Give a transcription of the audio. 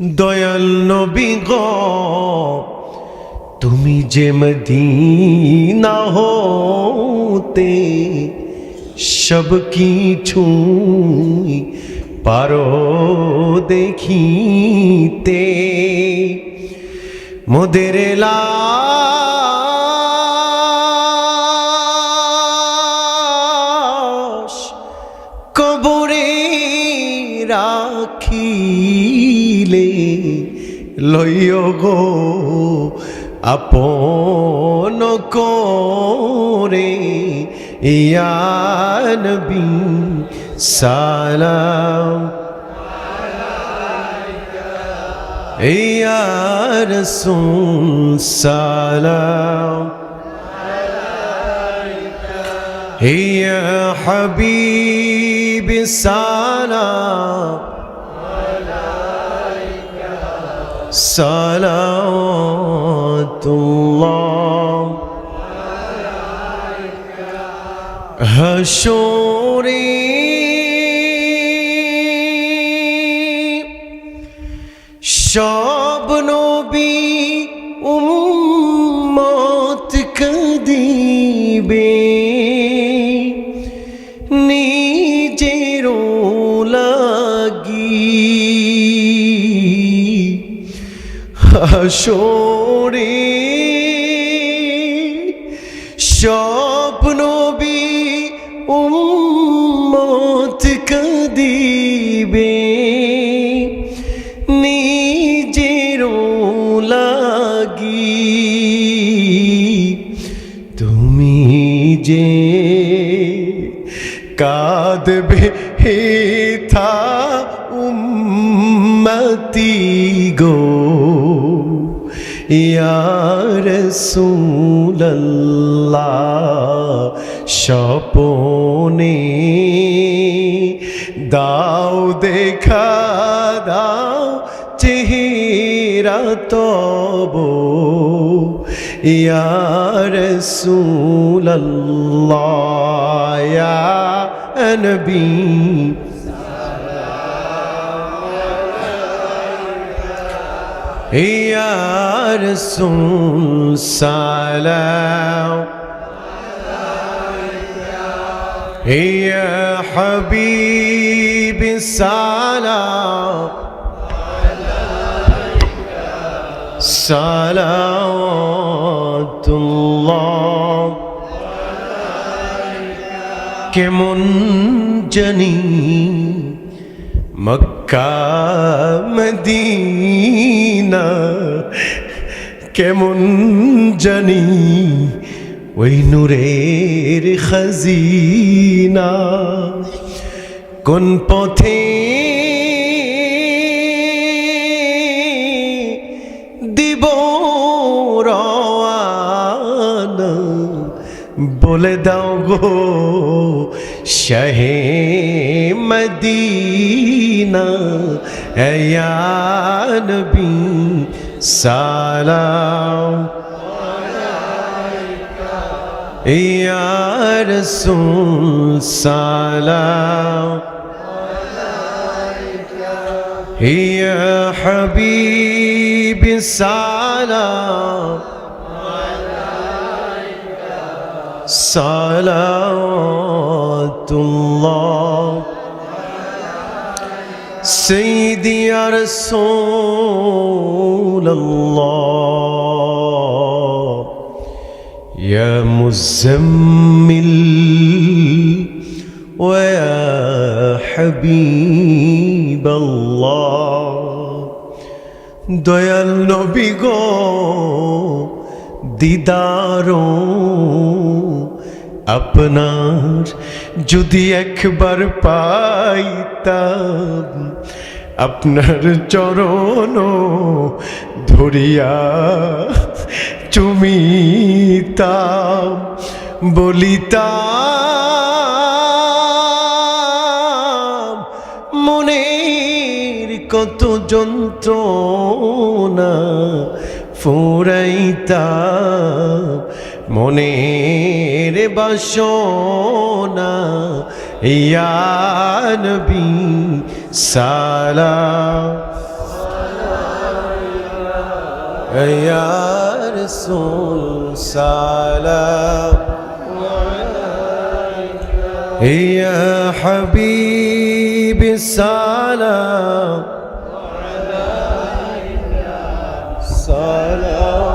দয়াল নবী গ তুমি যে মদিনা হতে সব কিছু পারো দেখিতে। মোদের লাশ দিলে লইয় গো আপন করে ইয়ানবি সালাম। ইয়ার সালাম। ইয়া হাবিব সালাম। صلوات الله هشوري সব নবী উম্মত কদিবে হাসরে সব নবী উম্মত কদিবে নিজের লাগি। তুমি যে কাঁদবে হেথা উম্মতি গো। ইয়ার সুল্লাহ স্বপনে দাও দেখা দাও চেহারা তব। ইয়ার সুল্লাহ ইয়া নবী। يا رسول سلام يا حبيبي سلام صلوات الله. عليك كمنجني মক্কা মদিনা কেমন জানি ওই নূরের খাজিনা? কোন পথে বলে দাও গো শাহে মদিনা নবী সালাম। ইয়া রসুল সালাম। ইয়া হাবিবি সালাম। صلوات الله سيدي يا رسول الله يا مزمل ويا حبيب الله দয়াল নবী গো দিদারো আপনার যদি একবার পাইতাম আপনার চরণ ধরিয়া চুমিতাম বলিতাম মনের কত যন্ত্রণা ফুরাইতাম মনের বাসনা ইয়ানবি সালা ইয়ার সুন সালা ইয়া হাবিব সালা সালা